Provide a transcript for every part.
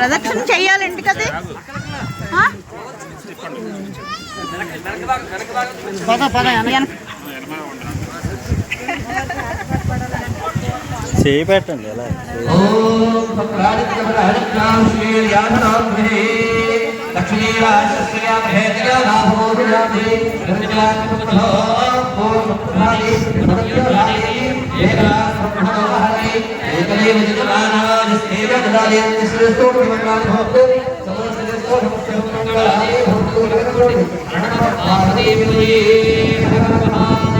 ప్రదక్షిణ చెయ్యాలండి కదా ఆ? పద పద వెనక- చేయి పెట్టండి ఎలా ఓం ದಾಲೇ ಶ್ರೇಷ್ಠೋ ಮಂಗಳ ಭವತು ಸಮೋ ಶ್ರೇಷ್ಠೋ ಭವತು ಮಂಗಳ ಭವತು ಭವತು ಭವತು ಭವತು ಭವತು ಭವತು ಭವತು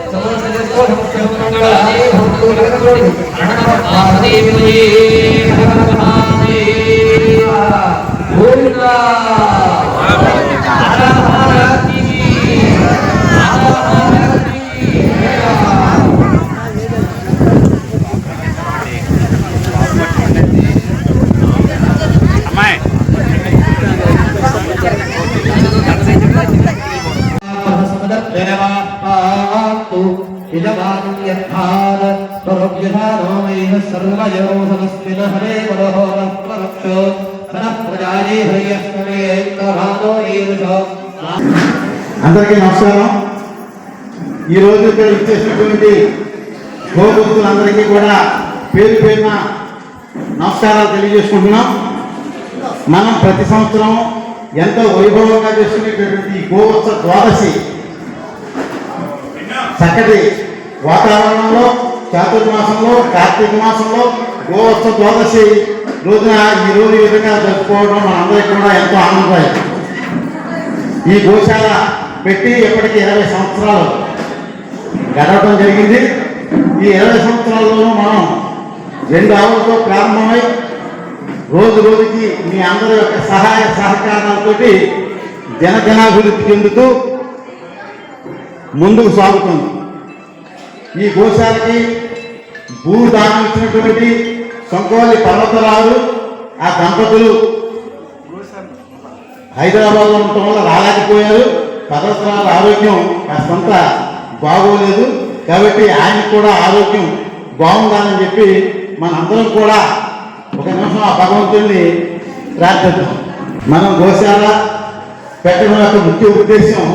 ಗೋವಿಂದ అందరికీ నమస్కారం. ఈరోజు ఇక్కడ ఇచ్చేసినటువంటి గోభక్తులందరికీ కూడా పేరు పేరున నమస్కారాలు తెలియజేసుకుంటున్నాం. మనం ప్రతి సంవత్సరం ఎంతో వైభవంగా చేసుకునేటటువంటి గోవత్స ద్వాదశి చక్కటి వాతావరణంలో చాతుర్మాసంలో కార్తీక మాసంలో గోవత్స ద్వాదశి రోజున ఈరోజు రోజు ఈ విధంగా జరుపుకోవడం మనందరికీ కూడా ఎంతో ఆనందదాయకం ఈ గోశాల పెట్టి ఇప్పటికి ఇరవై సంవత్సరాలు గడవటం జరిగింది. ఈ ఇరవై సంవత్సరాల్లోనూ మనం రెండు ఆవులతో ప్రారంభమై రోజు రోజుకి మీ అందరి యొక్క సహాయ సహకారాలతోటి జనజనాభివృద్ధి చెందుతూ ముందుకు సాగుతుంది. ఈ గోశాలకి భూదానం ఇచ్చినటువంటి సొంకోలి పర్వతరాలు ఆ దంపతులు హైదరాబాద్లో ఉండటం వల్ల రాలేకపోయారు. పర్వతరాజు ఆరోగ్యం కాస్తంత బాగోలేదు. కాబట్టి ఆయన కూడా ఆరోగ్యం బాగుండాలని చెప్పి మనందరం కూడా ఒక నిమిషం ఆ భగవంతుడిని ప్రార్థిద్దాం. మనం గోశాల పెట్టడం యొక్క ముఖ్య ఉద్దేశం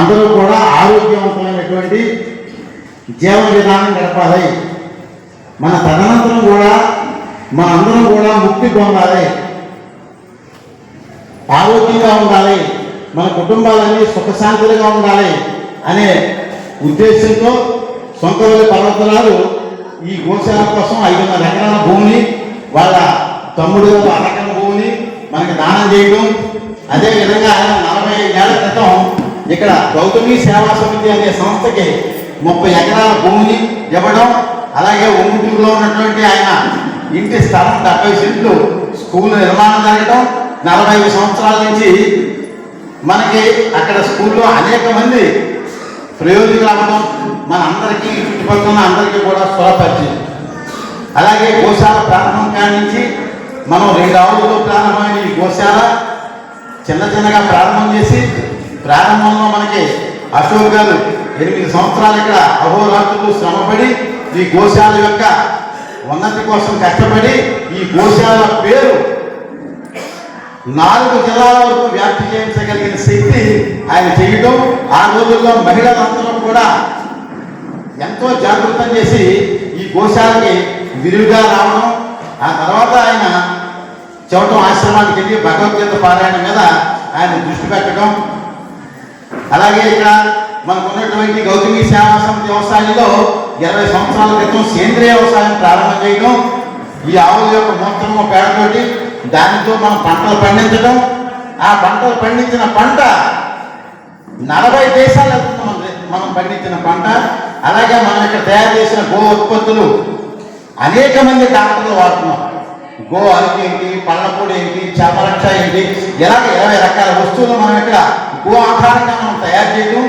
అందరూ కూడా ఆరోగ్యవంతమైనటువంటి జీవన విధానం గడపాలి. మన తదనంతరం కూడా మనందరం కూడా ముక్తి పొందాలి. ఆరోగ్యంగా ఉండాలి. మన కుటుంబాలన్నీ సుఖశాంతులుగా ఉండాలి అనే ఉద్దేశంతో సొంతవల్లి పర్వతరాలు ఈ గోశాల కోసం ఐదున్నర ఎకరాల భూమిని వాళ్ళ తమ్ముడు అరకర భూమిని మనకి దానం చేయడం. అదేవిధంగా ఆయన నలభై ఏళ్ళ క్రితం ఇక్కడ గౌతమి సేవా సమితి అనే సంస్థకి ముప్పై ఎకరాల భూమిని ఇవ్వడం అలాగే ఉంగుటూరులో ఉన్నటువంటి ఆయన ఇంటి స్థలం డెబ్బై సెంట్లు స్కూల్ నిర్మాణం జరగడం నలభై ఐదు సంవత్సరాల నుంచి మనకి అక్కడ స్కూల్లో అనేక మంది ప్రయోజకులు అవ్వడం మన అందరికీ చుట్టుపక్కల అందరికీ కూడా స్వరపరిచింది అలాగే గోశాల ప్రారంభం కానించి మనం రెండు ఆవులతో ప్రారంభమైన ఈ గోశాల చిన్న చిన్నగా ప్రారంభం చేసి ప్రారంభంలో మనకి అశోక్ గారు ఎనిమిది సంవత్సరాలు ఇక్కడ అహోరాత్రులు శ్రమపడి ఈ గోశాల యొక్క ఉన్నతి కోసం కష్టపడి ఈ గోశాల పేరు నాలుగు జిల్లాల వరకు వ్యాప్తి చేయించగలిగిన శక్తి ఆయన చేయడం ఆ రోజుల్లో మహిళలందరూ కూడా ఎంతో జాగృతం చేసి ఈ గోశాలకి విరివిగా రావడం. ఆ తర్వాత ఆయన చవటం ఆశ్రమానికి వెళ్ళి భగవద్గీత పారాయణ మీద ఆయన దృష్టి పెట్టడం. అలాగే ఇక్కడ మనకు ఉన్నటువంటి గౌతమి సేవా సమితి వ్యవసాయంలో ఇరవై సంవత్సరాల క్రితం సేంద్రియ వ్యవసాయం ప్రారంభం చేయడం ఈ ఆవుల యొక్క మూత్రము పేడతోటి దానితో మనం పంటలు పండించడం. ఆ పంటలు పండించిన పంట నలభై దేశాలు వెళ్తుంది మనం పండించిన పంట. అలాగే మనం ఇక్కడ తయారు చేసిన గో ఉత్పత్తులు అనేక మంది డాక్టర్లు వాడుతున్నాం. గో అరికి ఏంటి పళ్ళపొడి ఏంటి చేపరక్ష ఏంటి ఇలాగ ఇరవై రకాల వస్తువులు మనం ఇక్కడ గో ఆధారంగా మనం తయారు చేయడం.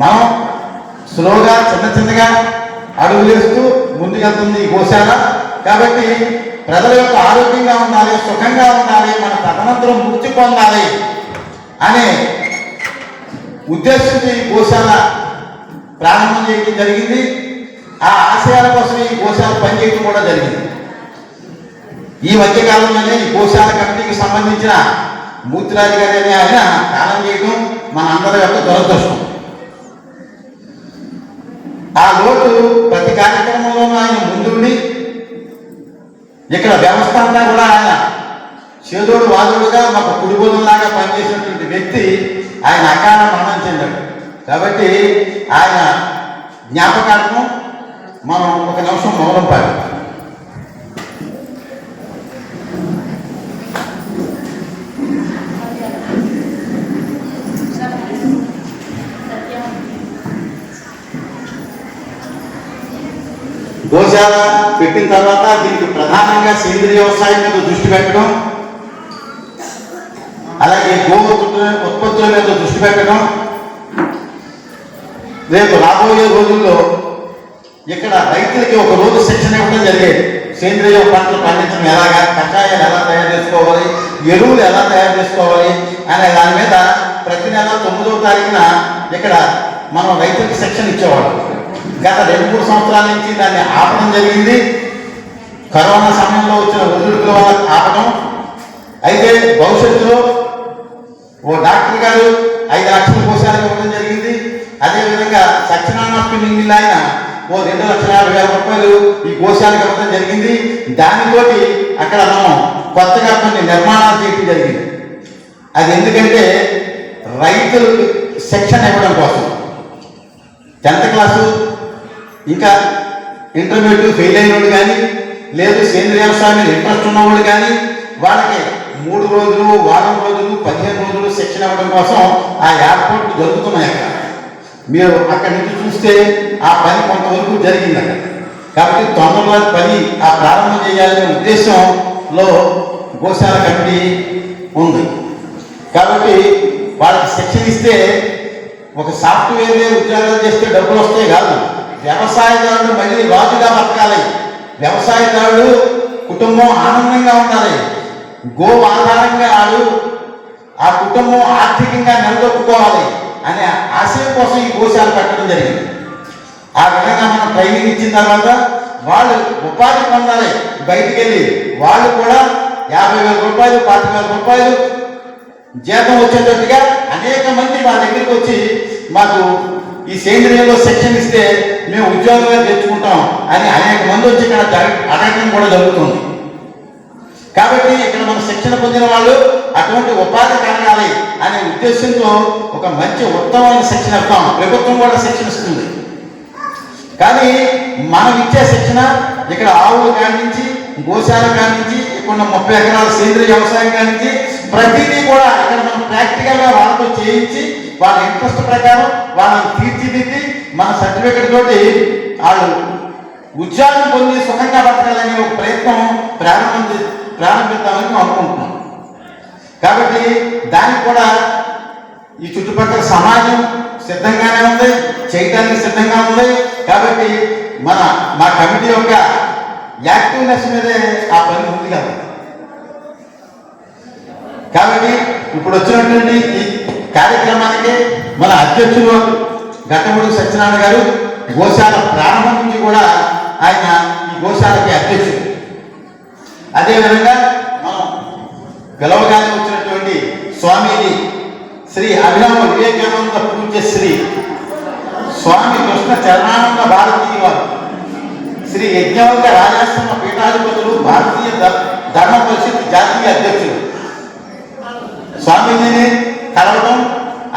మనం స్లోగా చిన్న చిన్నగా అడుగులు వేస్తూ ముందుకెళ్తుంది ఈ గోశాల. కాబట్టి ప్రజల యొక్క ఆరోగ్యంగా ఉండాలి సుఖంగా ఉండాలి మన తదనంతరం ముక్తి పొందాలి అనే ఉద్దేశంతో ఈ గోశాల ప్రారంభం చేయడం జరిగింది. ఆ ఆశయాల కోసం ఈ గోశాల పనిచేయడం కూడా జరిగింది. ఈ మధ్యకాలంలోనే ఈ గోశాల కమిటీకి సంబంధించిన మూర్తిరాజు గారి ఆయన కాలం చేయడం మన అందరి యొక్క దురదృష్టం. ఆ లోటు ప్రతి కార్యక్రమంలోనూ ఆయన ముందుండి ఇక్కడ వ్యవస్థ అంతా కూడా ఆయన చేదోడు వాదుడుగా మాకు కుడిబోధంలాగా పనిచేసినటువంటి వ్యక్తి ఆయన అకాల మరణం చెందాడు. కాబట్టి ఆయన జ్ఞాపకార్థం మనం ఒక నిమిషం మౌనం పాడు గోశాల పెట్టిన తర్వాత దీనికి ప్రధానంగా సేంద్రియ వ్యవసాయం మీద దృష్టి పెట్టడం అలాగే గో ఉత్పత్తుల ఉత్పత్తుల మీద దృష్టి పెట్టడం. రేపు రాబోయే రోజుల్లో ఇక్కడ రైతులకి ఒక రోజు శిక్షణ ఇవ్వడం జరిగేది. సేంద్రియ పంటలు పండించడం ఎలాగా కషాయాలు ఎలా తయారు చేసుకోవాలి ఎరువులు ఎలా తయారు చేసుకోవాలి అనే దాని మీద ప్రతి నెల తొమ్మిదవ తారీఖున ఇక్కడ మనం రైతులకు శిక్షణ ఇచ్చేవాళ్ళం. గత రెండు మూడు సంవత్సరాల నుంచి దాన్ని ఆపడం జరిగింది. కరోనా సమయంలో వచ్చిన ఒడిదుడుకుల వల్ల ఆపడం అయితే భవిష్యత్తులో ఓ డాక్టర్ గారు ఐదు లక్షల కోశాలకు ఇవ్వడం జరిగింది. అదేవిధంగా సత్యనారాయణ స్పిన్నింగ్ మిల్ ఆయన ఓ రెండు లక్షల యాభై వేల రూపాయలు ఈ కోశాలకు ఇవ్వడం జరిగింది. దానితోటి అక్కడ మనం కొత్తగా కొన్ని నిర్మాణాలు చేయడం జరిగింది. అది ఎందుకంటే రైతులకు శిక్షణ ఇవ్వడం కోసం. టెన్త్ క్లాసు ఇంకా ఇంటర్మీడియట్ ఫెయిల్ అయిన వాళ్ళు కానీ లేదు సేంద్రియ వ్యవసాయం మీద ఇంట్రెస్ట్ ఉన్నవాళ్ళు కానీ వాళ్ళకి మూడు రోజులు వారం రోజులు పదిహేను రోజులు శిక్షణ ఇవ్వడం కోసం ఆ ఏర్పాట్లు జరుగుతున్నాయి అక్కడ. మీరు అక్కడి నుంచి చూస్తే ఆ పని కొంతవరకు జరిగింది అక్కడ. కాబట్టి తొందరలో పని ఆ ప్రారంభం చేయాలనే ఉద్దేశంలో గోశాల కమిటీ ఉంది. కాబట్టి వాళ్ళకి శిక్షణ ఇస్తే ఒక సాఫ్ట్వేర్ ఉద్యోగాలు చేస్తే డబ్బులు వస్తాయి కాదు. వ్యవసాయదారుడు మళ్ళీ రాజుగా బతకాలి. వ్యవసాయదారుడు కుటుంబం ఆనందంగా ఉండాలి. గో ఆధారంగా ఆడు ఆ కుటుంబం ఆర్థికంగా నిలదొక్కుకోవాలి అనే ఆశయం కోసం ఈ గోశాల పెట్టడం జరిగింది. ఆ విధంగా మనం ట్రైనింగ్ ఇచ్చిన తర్వాత వాళ్ళు ఉపాధి పొందాలి. బయటికి వెళ్ళి వాళ్ళు కూడా యాభై వేల రూపాయలు పాతిక వేల రూపాయలు జీతం వచ్చేటట్టుగా అనేక మంది మా దగ్గరికి వచ్చి మాకు ఈ సేంద్రియంలో శిక్షణ ఇస్తే మేము ఉద్యోగంగా తెచ్చుకుంటాం అని అనేక మంది వచ్చి ఇక్కడ అడగడం కూడా జరుగుతుంది. కాబట్టి ఇక్కడ మనం శిక్షణ పొందిన వాళ్ళు అటువంటి ఉపాధి కలగాలి అనే ఉద్దేశంతో ఒక మంచి ఉత్తమమైన శిక్షణ ఇస్తాం. ప్రభుత్వం కూడా శిక్షణ ఇస్తుంది. కానీ మనం ఇచ్చే శిక్షణ ఇక్కడ ఆవులు కానించి గోశాల కానించి ఇక్కడ ముప్పై ఎకరాల సేంద్రియ వ్యవసాయం కానించి ప్రతిదీ కూడా ఇక్కడ మనం ప్రాక్టికల్గా వాళ్ళతో చేయించి వాళ్ళ ఇంట్రెస్ట్ ప్రకారం వాళ్ళని తీర్చిదిద్ది మన సర్టిఫికెట్ తోటి వాళ్ళు ఉద్యోగం పొంది సుఖంగా బతకాలనే ఒక ప్రయత్నం ప్రారంభం ప్రారంభిద్దామని మేము అనుకుంటున్నాం. కాబట్టి దానికి కూడా ఈ చుట్టుపక్కల సమాజం సిద్ధంగానే ఉంది చేయటానికి సిద్ధంగా ఉంది. కాబట్టి మన మా కమిటీ యొక్క యాక్టివ్నెస్ మీదే ఆ పని ఉంది కాబట్టి ఇప్పుడు వచ్చినటువంటి ఈ కార్యక్రమానికి మన అధ్యక్షులు ఘట్టముడు సత్యనారాయణ గారు గోశాల ప్రారంభం నుంచి కూడా ఆయన ఈ గోశాలకి అధ్యక్షుడు. అదేవిధంగా మనం పిలవగానే వచ్చినటువంటి స్వామీజీ శ్రీ అభినవ వివేకానంద పూజ శ్రీ స్వామి కృష్ణ చరణానంద భారతీయ వారు శ్రీ యజ్ఞవంత రాజాశ్రమ పీఠాధిపతులు భారతీయ ధర్మ పరిషత్ జాతీయ అధ్యక్షులు. స్వామీజీని కలవడం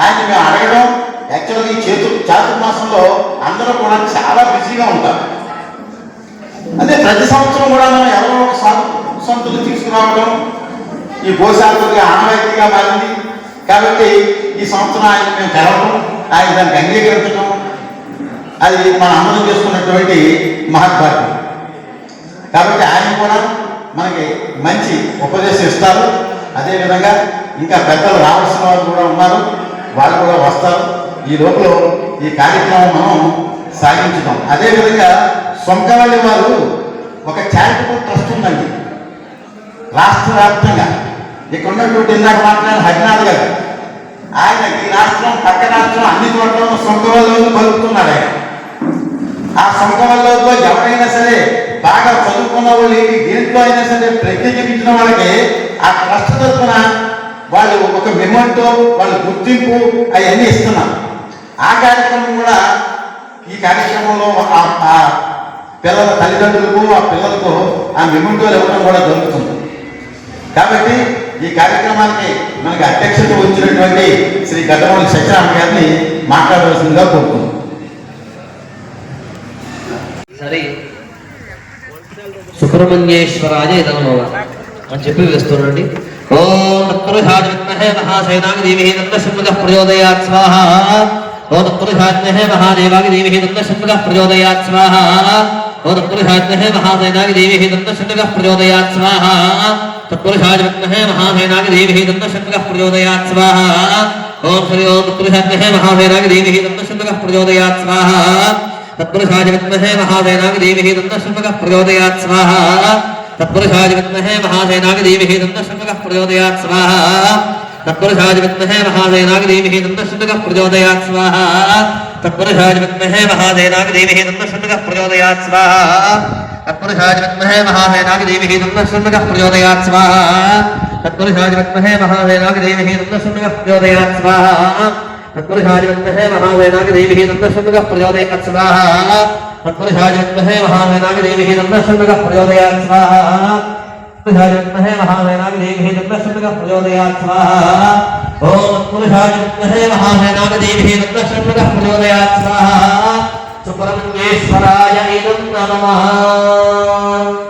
ఆయన మేము అడగడం యాక్చువల్గా ఈ చేతు చాతుర్మాసంలో అందరూ కూడా చాలా బిజీగా ఉంటారు. అదే ప్రతి సంవత్సరం కూడా మనం ఎవరో ఒక సంతులు తీసుకురావడం ఈ గోశాలకి ఆనవాయితీగా మారింది. కాబట్టి ఈ సంవత్సరం ఆయన మేము కలవడం ఆయన దానికి అంగీకరించడం అది మనం అమలు చేసుకున్నటువంటి మహత్భాగ్యం కాబట్టి ఆయన కూడా మనకి మంచి ఉపదేశం ఇస్తారు. అదేవిధంగా ఇంకా పెద్దలు రావాల్సిన వాళ్ళు కూడా ఉన్నారు. వాళ్ళు కూడా వస్తారు. ఈ లోపల ఈ కార్యక్రమం మనం సాగించుదాం అదేవిధంగా సొంకవల్లి వారు ఒక చారిటబుల్ ట్రస్ట్ ఉందండి. రాష్ట్ర వ్యాప్తంగా. ఇక్కడ ఉన్నటువంటి ఇందాక మాట్లాడిన హరినాథ్ గారు. ఆయన ఈ రాష్ట్రం పక్క రాష్ట్రం అన్ని చోట్ల సొంకవల్లి కలుపుతున్నారు ఆయన. ఆ సొంతవల్లో ఎవరైనా సరే బాగా చదువుకున్న వాళ్ళు ఏంటి దేంట్లో అయినా సరే ప్రత్యేకించిన వాళ్ళకి ఆ ట్రస్ట్ తరఫున వాళ్ళు ఒక మెమెంటో వాళ్ళ గుర్తింపు అవన్నీ ఇస్తున్నారు. ఆ కార్యక్రమం కూడా ఈ కార్యక్రమంలో ఆ- ఆ పిల్లల తల్లిదండ్రులకు ఆ పిల్లలకు ఆ మెమెంటోలు ఇవ్వడం కూడా జరుగుతుంది. కాబట్టి ఈ కార్యక్రమానికి మనకి అధ్యక్షత వచ్చినటువంటి శ్రీ గడ్డమూడి సత్యరామ గారిని మాట్లాడవలసిందిగా కోరుతున్నాం సరే. సుబ్రహ్మణ్యేశ్వరాయ అని చెప్పి వేస్తున్నాండి مہاسنا دیکھ دندواج مہادی دند شکایا مہاسین دند شکویاں پھر مہاسنا دیکھ دن پرچویات مہاس دن شُبھکیا प्रचोदयात् स्वाहा तत्पुरुषाय विद्महे महासेनाग देवी दन्तशुभकः प्रचोदयात् स्वाहा तत्पुरुषाय विद्महे महासेनाग देवी दन्तशुभकः प्रचोदयात् स्वाहा तत्पुरुषाय विद्महे महासेनाग देवी दन्तशुभकः प्रचोदयात् स्वाहा तत्पुरुषाय विद्महे महासेनाग देवी दन्तशुभकः प्रचोदयात् स्वाहा तत्पुरुषाय विद्महे महासेनाग देवी दन्तशुभकः प्रचोदयात् स्वाहा तत्पुरुषाजन्महे महावेनाग देवी नन्दशुभगः प्रचोदयात् स्वाहा तत्पुरुषाजन्महे महावेनाग देवी नन्दशुभगः प्रचोदयात् स्वाहा तत्पुरुषाजन्महे महावेनाग देवी नन्दशुभगः प्रचोदयात् स्वाहा ॐ तत्पुरुषाजन्महे महावेनाग देवी नन्दशुभगः प्रचोदयात् स्वाहा सुब्रह्मण्येश्वराय इदं नमः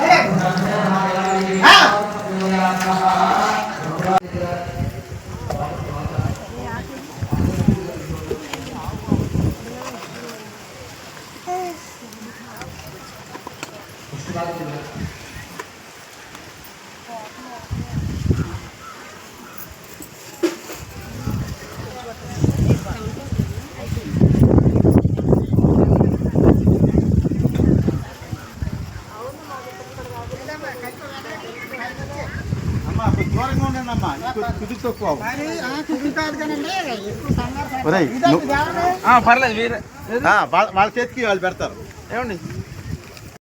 పర్లేదు వీరే ఆ, వాళ్ళ వాళ్ళ చేతికి వాళ్ళు పెడతారు. ఏమండి?